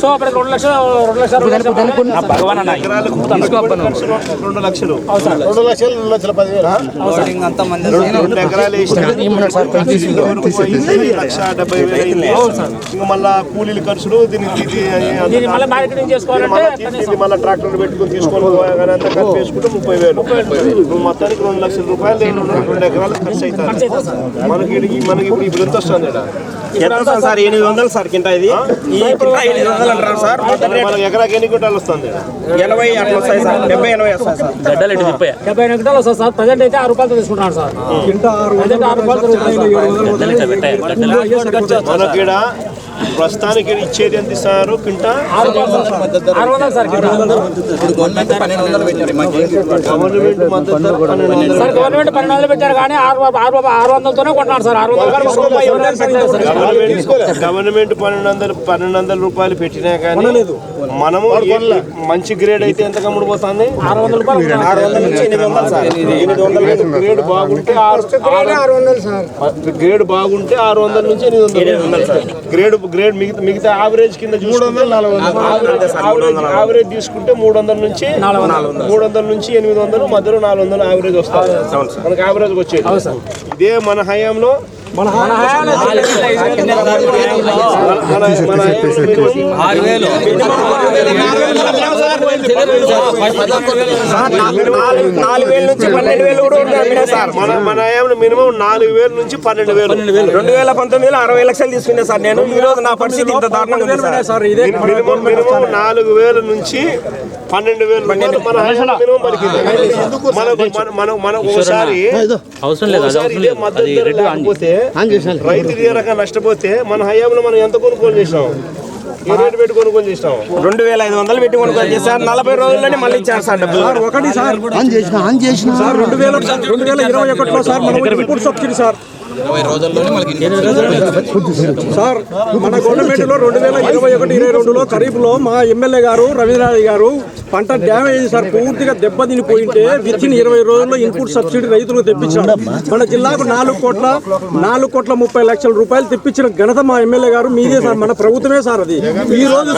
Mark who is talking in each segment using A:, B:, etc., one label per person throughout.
A: So అప్పుడు రెండు లక్షలు రెండు లక్షలు రెండు లక్షలు
B: రెండు లక్షలు
C: రెండు లక్షల పదివేలు
B: లక్ష డెబ్బై వేలు ఇంకా మళ్ళా కూలీల ఖర్చులు దీనికి
A: దీన్ని మళ్ళీ
B: మళ్ళీ ట్రాక్టర్ పెట్టుకుని తీసుకొని ముప్పై వేలు మొత్తానికి రెండు లక్షల రూపాయలు రెండు రెండు ఎకరాలు ఖర్చు అవుతుంది మనకి మనకి ఇప్పుడు ఇప్పుడు ఎంత వస్తుంది ఈడ?
D: ఎంత సార్? ఎనిమిది వందలు సార్ కింట ఇది. ఈ ఎనిమిది వందలు అంటారు సార్.
B: మనకి ఎకరాకి ఎన్ని గుంటలు వస్తుంది?
D: ఎనభై అట్లా వస్తాయి సార్. డెబ్బై ఎనభై వస్తాయి సార్.
A: డెబ్బై ఎనిమిది గంటలు వస్తుంది సార్. ప్రజెంట్ అయితే ఆరు తీసుకుంటాను సార్. రూపాయలు
B: మనకి ప్రస్తుతానికి ఇచ్చేది ఎంత ఇస్తారు? కింట. గవర్నమెంట్
A: గవర్నమెంట్ పన్నెండు వందలు పెట్టారు కానీ ఆరు వందలతోనే కొంటున్నారు సార్. ఆరు వందలు
B: గవర్నమెంట్ పన్నెండు వందలు పన్నెండు వందల రూపాయలు పెట్టినా కానీ మనము మంచి గ్రేడ్ అయితే ఎంత కమ్ముడు పోతుంది?
A: ఆరు వందల రూపాయలు
D: ఆరు వందల నుంచి ఎనిమిది వందలు సార్.
B: ఎనిమిది వందలు గ్రేడ్ బాగుంటే ఆరు
C: ఆరు వందలు సార్.
B: గ్రేడ్ బాగుంటే ఆరు వందల నుంచి ఎనిమిది వందలు గ్రేడ్ గ్రేడ్ మిగతా మిగతా యావరేజ్ కింద యావరేజ్ తీసుకుంటే మూడు వందల నుంచి మూడు వందల నుంచి ఎనిమిది వందలు. మధ్యలో నాలుగు వందలు యావరేజ్ వస్తుంది మనకి యావరేజ్ వచ్చేది. ఇదే మన హయాంలో మన హయాంలో
D: నాలుగు వేల నుంచి పన్నెండు వేలు కూడా ఉన్నాయి సార్
B: మన మన మినిమం నాలుగు వేల నుంచి పన్నెండు వేలు
D: రెండు వేల పంతొమ్మిదిలో అరవై లక్షలు తీసుకున్నా సార్ నేను ఈ రోజు నా పరిస్థితి ఇంత దారుణంగా ఉంది సార్
B: మినిమం మినిమం నాలుగు వేల నుంచి పన్నెండు వేలు రూపాయలు మన ఒకసారి అవసరం లేదు రైతు రకంగా నష్టపోతే మన హయాంలో మనం ఎంత కొనుగోలు చేసినాం ఏ రేటు పెట్టి కొనుగోలు చేసినాం
D: రెండు వేల ఐదు వందలు పెట్టి కొనుగోలు చేశారు నలభై రోజుల్లోనే మళ్ళీ ఇచ్చారు సార్ డబ్బులు.
E: ఒకటి సార్ ఆన్ చేసిన ఆన్ చేసిన. సార్ రెండు వేల రెండు వేల ఇరవై ఒకటిలో సార్ మనం సబ్సిడీ సార్. సార్ మన గవర్నమెంట్లో రెండు వేల ఇరవై ఒకటి ఇరవై రెండులో ఖరీఫ్లో మా ఎమ్మెల్యే గారు రవీంద్రనాథ్ గారు పంట డ్యామేజ్ సార్. పూర్తిగా దెబ్బతిని పోయింటే విత్ ఇన్ ఇరవై రోజుల్లో ఇన్పుట్ సబ్సిడీ రైతులకు తెప్పించాం. మన జిల్లాకు నాలుగు కోట్ల నాలుగు కోట్ల ముప్పై లక్షల రూపాయలు తెప్పించిన ఘనత మా ఎమ్మెల్యే గారు. మీదే సార్ మన ప్రభుత్వమే సార్ అది. ఈ రోజు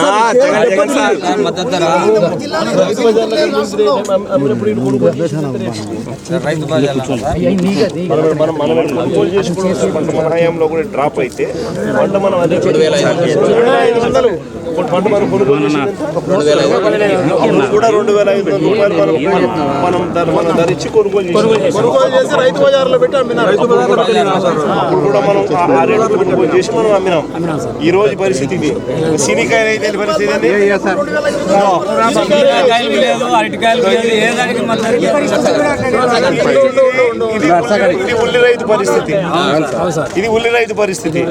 B: డ్రాప్ అయితే పంట మనం అదే పంట మనం కొనుగోలు కూడా రెండు వేల ఐదు వందల రూపాయలు మనం మనం- మనం ధర ధరించి కొనుగోలు చేసి
C: కొనుగోలు చేసి రైతు బజార్లో పెట్టి అమ్మినారు.
B: అప్పుడు కూడా మనం ఆ- రేటు కొనుగోలు చేసి మనం అమ్మినాం. ఈ రోజు పరిస్థితి ఇది. సినికాయలు అయితే పరిస్థితి? ఇది ఉల్లి రైతు పరిస్థితి. ఇది ఉల్లి రైతు పరిస్థితి.